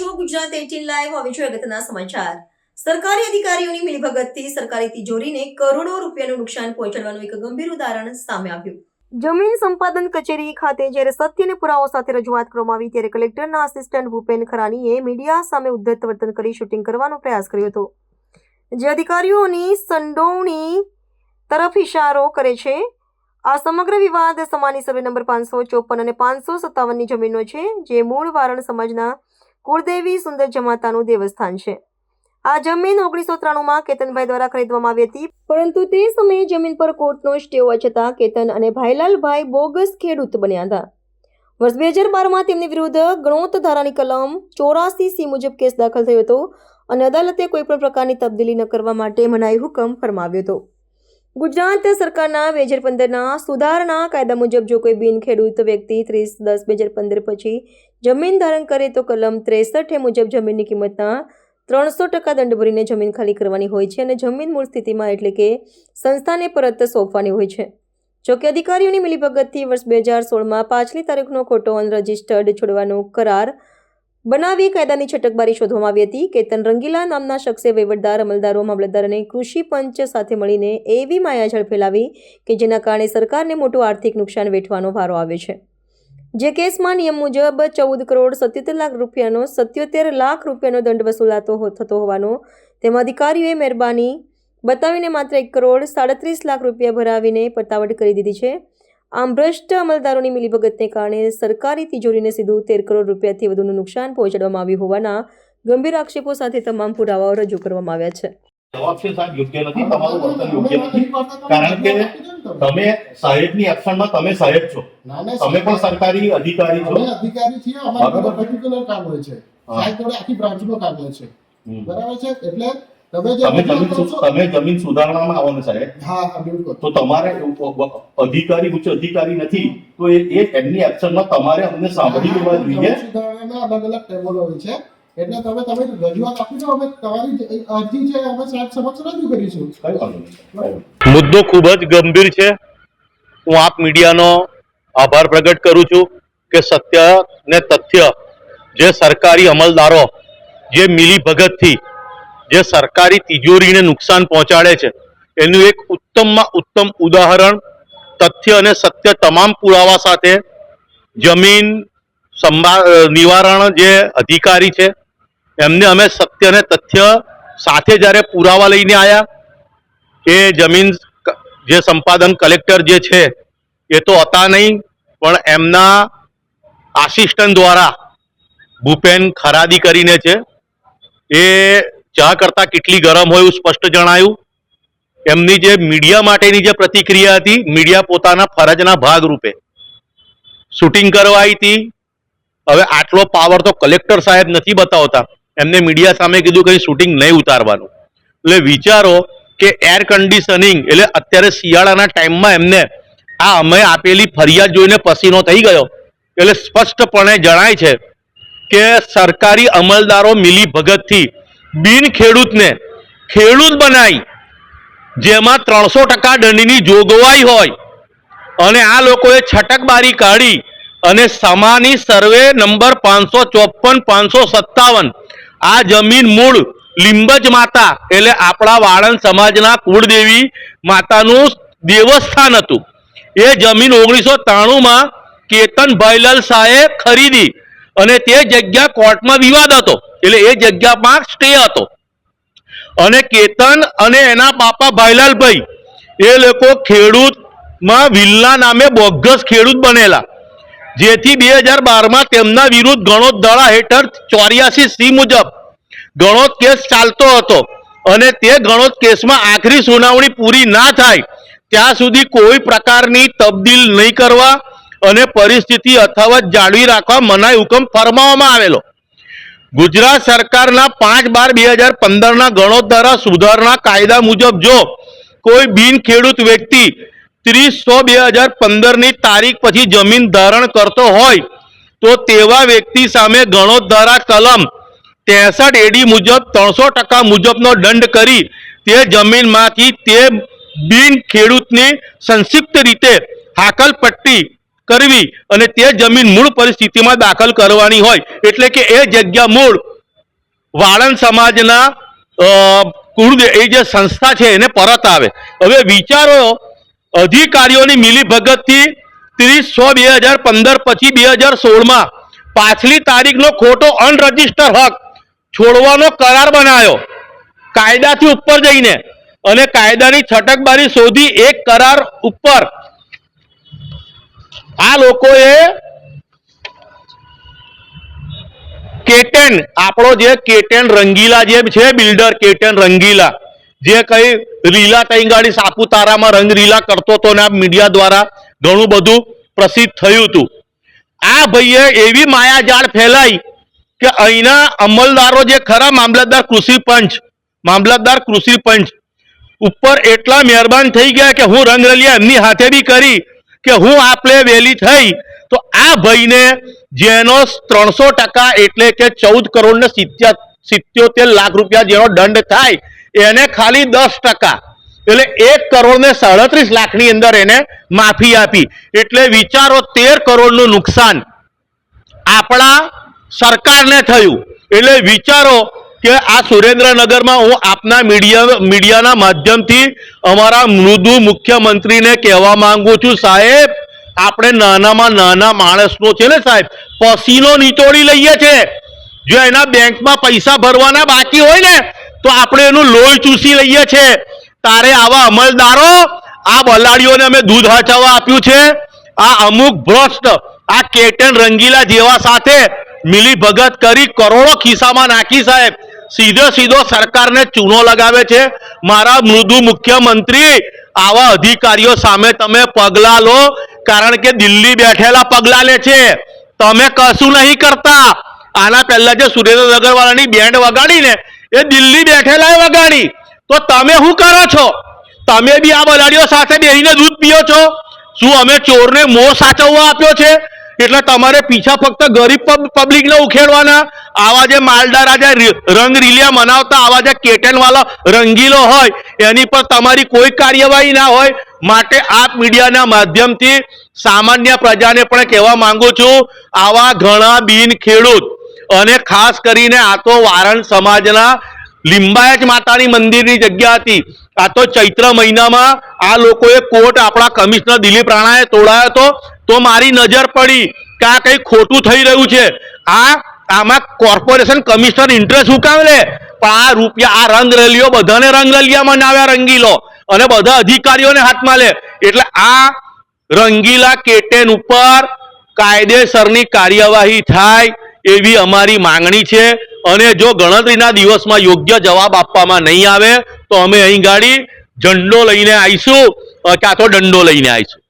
છો Gujarat eighteen live હવે જોઈએ અગત્યના સમાચાર. સરકારી અધિકારીઓની મિલીભગતથી સરકારી તિજોરીને કરોડો રૂપિયાનું નુકસાન પહોંચાડવાનું એક ગંભીર ઉદાહરણ સામે આવ્યું. જમીન સંપાદન કચેરી ખાતે જ્યારે સત્ય અને પુરાવો સાથે રજૂઆત કરવામાં આવી ત્યારે કલેક્ટરના આસિસ્ટન્ટ ભૂપેન ખરાનીએ મીડિયા સામે ઉદ્ધત વર્તન કરી શૂટિંગ કરવાનો પ્રયાસ કર્યો હતો. જે અધિકારીઓની સંડોવણી તરફ ઇશારો કરે છે, આ સમગ્ર વિવાદ સમાની સર્વે નંબર પાંચસો ચોપન અને પાંચસો સત્તાવનની જમીનો છે, જે મૂળ વારણ સમાજના કુળદેવી સુંદર જમાતાનું દેવસ્થાન છે. આ જમીન ઓગણીસો ત્રાણુંમાં કેતનભાઈ દ્વારા ખરીદવામાં આવી હતી. પરંતુ તે સમયે જમીન પર કોર્ટનો સ્ટે હોવા છતાં કેતન અને ભાઈલાલભાઈ બોગસ ખેડૂત બન્યા હતા. વર્ષ બે હજાર બારમાં તેમની વિરુદ્ધ ગણોત ધારાની કલમ ચોરાસી સી મુજબ કેસ દાખલ થયો હતો અને અદાલતે કોઈપણ પ્રકારની તબદીલી ન કરવા માટે મનાઈ હુકમ ફરમાવ્યો હતો. ગુજરાત સરકારના બે હજાર પંદરના સુધારણા કાયદા મુજબ જો કોઈ બિન ખેડૂત વ્યક્તિ ત્રીસ દસ બે હજાર પંદર પછી જમીન ધારણ કરે તો કલમ ત્રેસઠ મુજબ જમીનની કિંમતના ત્રણસો ટકા દંડ ભરીને જમીન ખાલી કરવાની હોય છે અને જમીન મૂળ સ્થિતિમાં એટલે કે સંસ્થાને પરત સોંપવાની હોય છે. જોકે અધિકારીઓની મિલીભગતથી વર્ષ બે હજાર સોળમાં પાછલી તારીખનો ખોટો અનરજિસ્ટર્ડ છોડવાનો કરાર બનાવી કાયદાની છટકબારી શોધવામાં આવી હતી. કેતન રંગીલા નામના શખ્સે વહીવટદાર, અમલદારો, મામલતદાર અને કૃષિ પંચ સાથે મળીને એવી માયાજાળ ફેલાવી કે જેના કારણે સરકારને મોટું આર્થિક નુકસાન વેઠવાનો વારો આવે છે. જે કેસમાં નિયમ મુજબ ચૌદ કરોડ સત્યોતેર લાખ રૂપિયાનો સત્યોતેર લાખ રૂપિયાનો દંડ વસૂલાતો થતો હોવાનો તેમાં અધિકારીઓએ મહેરબાની બતાવીને માત્ર એક કરોડ સાડત્રીસ લાખ રૂપિયા ભરાવીને પતાવટ કરી દીધી છે. આમ ભ્રષ્ટ અમલદારોની મિલીભગતને કારણે સરકારી તિજોરીને સીધું તેર કરોડ રૂપિયાથી વધુનું નુકસાન પહોંચાડવામાં આવ્યું હોવાના ગંભીર આક્ષેપો સાથે તમામ પુરાવાઓ રજૂ કરવામાં આવ્યા છે. જવાબ છે સાહેબ યોગ્ય નથી તમારું વર્તન યોગ્ય નથી. કારણ કે તમે સાહેબની એક્શનમાં તમે સાહેબ છો. તમે પણ સરકારી અધિકારી છો. અધિકારી છીએ અમારે પર્ટિક્યુલર કામ હોય છે. સાહેબ જોડે આખી બ્રાન્ચનું કામ હોય છે. બરાબર છે? એટલે તમે જમીન તમે જમીન સુધારણામાં આવો ને સાહેબ. હા બિલકુલ. તો તમારે અધિકારી ઉચ્ચ અધિકારી નથી. તો એ એ એમની એક્શનમાં તમારે અમને સાંભળી લેવા જોઈએ. સુધારણાના અલગ અલગ ટેબલો હોય છે. એટલે તમે તમે રજૂઆત આપી દો અમે તમારી અરજી છે અમે સાહેબ સમક્ષ રજૂ કરીશું. મુદ્દો ખૂબ જ ગંભીર છે હું આપ મીડિયાનો આભાર પ્રગટ કરું છું કે સત્ય ને તથ્ય જે સરકારી અમલદારો જે મિલી ભગતથી જે સરકારી તિજોરીને નુકસાન પહોંચાડે છે એનું એક ઉત્તમમાં ઉત્તમ ઉદાહરણ તથ્ય અને સત્ય તમામ પુરાવા સાથે જમીન સંભાળ નિવારણ જે અધિકારી છે એમને અમે સત્ય અને તથ્ય સાથે જ્યારે પુરાવા લઈને આવ્યા એ જમીન જે સંપાદન કલેક્ટર જે છે, એ તો હતા નહીં, પણ એમના આસિસ્ટન્ટ દ્વારા ભૂપેન ખરાદી કરીને છે, એ ચા કરતાં કેટલી ગરમ હોય એવું સ્પષ્ટ જણાયું. એમની જે મીડિયા માટેની જે પ્રતિક્રિયા હતી, મીડિયા પોતાના ફરજના ભાગરૂપે. શૂટિંગ કરવા આવી હતી. હવે આટલો પાવર તો કલેક્ટર સાહેબ નથી બતાવતા. એમને મીડિયા સામે કીધું કે શૂટિંગ નહીં ઉતારવાનું. એટલે વિચારો કે એર કન્ડિશનિંગ એટલે અત્યારે શિયાળાના ટાઈમમાં એમને આ અમે આપેલી ફરિયાદ જોઈને પસીનો થઈ ગયો. એટલે સ્પષ્ટપણે જણાય છે કે સરકારી અમલદારો મિલી ભગતથી બિન ખેડૂતને ખેડૂત બનાવી જેમાં ત્રણસો ટકા દંડની જોગવાઈ હોય અને આ લોકોએ છટકબારી કાઢી અને સમાની સર્વે નંબર પાંચસો ચોપન, પાંચસો સત્તાવન. આ જમીન મૂળ લિંબજ માતા, એટલે આપણા વાળંદ સમાજના કુળદેવી માતાનું દેવસ્થાન હતું. એ જમીન ઓગણીસો ત્રાણુંમાં કેતન ભાઈલાલ શાહે ખરીદી અને તે જગ્યા કોર્ટમાં વિવાદ હતો, એટલે એ જગ્યામાં સ્ટે હતો. અને કેતન અને એના પાપા ભાઈલાલભાઈ, એ લોકો ખેડૂતમાં વિલના નામે બોગસ ખેડૂત બનેલા. જેથી બે હજાર બારમાં તેમના વિરુદ્ધ ગણોત દળા હેઠળ ચોર્યાસી સી મુજબ ગણોત કેસ ચાલતો હતો અને તે ગણોત કેસમાં આખરી સુનાવણી પૂરી ના થાય, ત્યાં સુધી કોઈ પ્રકારની તબદીલ નહીં કરવા અને પરિસ્થિતિ અથાવત જાળવી રાખવા મનાઈ હુકમ ફરમાવવામાં આવેલો. ગુજરાત સરકારના પાંચ બાર બે હજાર પંદરના ગણોત દ્વારા સુધારણા કાયદા મુજબ જો કોઈ બિન ખેડૂત વ્યક્તિ ત્રીસ સો બે હજાર પંદરની તારીખ પછી જમીન ધારણ કરતો હોય તો તેવા વ્યક્તિ સામે ગણોદ્ધારા કલમ ત્રેસઠ એડી મુજબ ત્રણસો ટકા મુજબનો દંડ કરી તે જમીનમાંથી તે બિન ખેડૂતને સંક્ષિપ્ત રીતે હાકલપટ્ટી કરવી અને તે જમીન મૂળ પરિસ્થિતિમાં દાખલ કરવાની હોય. એટલે કે એ જગ્યા મૂળ વાળંદ સમાજના કુળ એ જે સંસ્થા છે એને પરત આવે. હવે વિચારો અધિકારીઓની મિલીભગતથી ત્રીસ છ બે હજાર પંદર પછી બે હજાર સોળમાં પાછલી તારીખનો ખોટો અનરજિસ્ટર હક છોડવાનો કરાર બનાવ્યો કાયદાથી ઉપર જઈને અને કાયદાની છટકબારી શોધી એક કરાર ઉપર. આ લોકોએ કેટેન, આપણો જે કેટેન રંગીલા જે છે, બિલ્ડર કેટેન રંગીલા જે કઈ રીલા તઈ ગાડી સાપુતારામાં રંગ રીલા કરતો હતો ને આ મીડિયા દ્વારા ઘણું બધું પ્રસિદ્ધ થયું હતું. આ ભાઈએ એવી માયાજાળ ફેલાઈ કે અહીંના અમલદારો જે ખરા મામલતદાર કૃષિ પંચ, મામલતદાર કૃષિ પંચ ઉપર એટલા મહેરબાન થઈ ગયા કે હું રંગરલિયા એમની હાથે બી કરી કે હું આપલે વેલી થઈ, તો આ ભાઈને જેનો ત્રણસો ટકા એટલે કે ચૌદ કરોડ ને સિત્યોતેર લાખ રૂપિયા જેનો દંડ થાય એને ખાલી દસ ટકા. એટલે એક કરોડ ને સાડત્રીસ લાખની અંદર એને માફી આપી. એટલે વિચારો તેર કરોડનું નુકસાન આપણા સરકારને થયું. એટલે વિચારો કે આ સુરેન્દ્રનગરમાં હું આપના મીડિયા, મીડિયાના માધ્યમથી અમારા મૃદુ મુખ્યમંત્રીને કહેવા માંગુ છું, સાહેબ, આપણે નાનામાં નાના માણસનો છે ને સાહેબ, પસીનો નીચોડી લઈએ છે. જો એના બેંકમાં પૈસા ભરવાના બાકી હોય ને તો આપણે એનું લોહી ચૂસી લઈએ છીએ તારે આવા અમલદારો, આ બલાડીઓને અમે દૂધ હચાવવા આપ્યું છે. આ અમુક ભ્રષ્ટ, આ કેટન રંગીલા જેવા સાથે મિલી ભગત કરી કરોડો ખિસ્સામાં નાખી સાહેબ. સીધો સીધો સરકારને ચૂનો લગાવે છે. મારા મૃદુ મુખ્યમંત્રી, આવા અધિકારીઓ સામે તમે પગલા લો, કારણ કે દિલ્હી બેઠેલા પગલા લે છે. તમે કશું નહીં કરતા. આના પહેલા જે સુરેન્દ્રનગર વાળાની બેન્ડ વગાડીને એ દિલ્હી બેઠેલા વગાડી. તો તમે શું કરો છો? તમે બી આ બલાડીઓ સાથે બેસીને દૂધ પીઓ છો? શું અમે ચોરને મોં સાચવવા આપ્યો છે? એટલે તમારે પીછા ફક્ત ગરીબ પબ્લિકને ઉખેડવાના. આવા જે માલદાર આજે રંગ રીલિયા મનાવતા, આવા જે કેટેનવાળો વાળા રંગીલો હોય, એની પર તમારી કોઈ કાર્યવાહી ના હોય. માટે આપ મીડિયાના માધ્યમથી સામાન્ય પ્રજાને પણ કહેવા માંગુ છું, આવા ઘણા બિન ખેડૂત અને ખાસ કરીને આ તો વારણ સમાજના લિંબાયત માતાની મંદિરની જગ્યા હતી. આ તો ચૈત્ર મહિનામાં આ લોકોએ કોર્ટ આપણા કમિશનર દિલીપ રાણાએ તોડાયો હતો. તો મારી નજર પડી કે આ કંઈ ખોટું થઈ રહ્યું છે. આ આમાં કોર્પોરેશન કમિશનર ઇન્ટરેસ્ટ શું લે. પણ આ રૂપિયા, આ રંગ રેલીઓ બધાને રંગ રેલીયામાં નાવ્યા રંગીલો. અને બધા અધિકારીઓને હાથમાં લે. એટલે આ રંગીલા કેટેન ઉપર કાયદેસરની કાર્યવાહી થાય. એવી અમારી માંગણી છે. અને જો ગણતરીના દિવસમાં યોગ્ય જવાબ આપવામાં નહીં આવે, તો અમે અહીં ગાડી ઝંડો લઈને આવીશું. કાં તો દંડો લઈને આવીશું.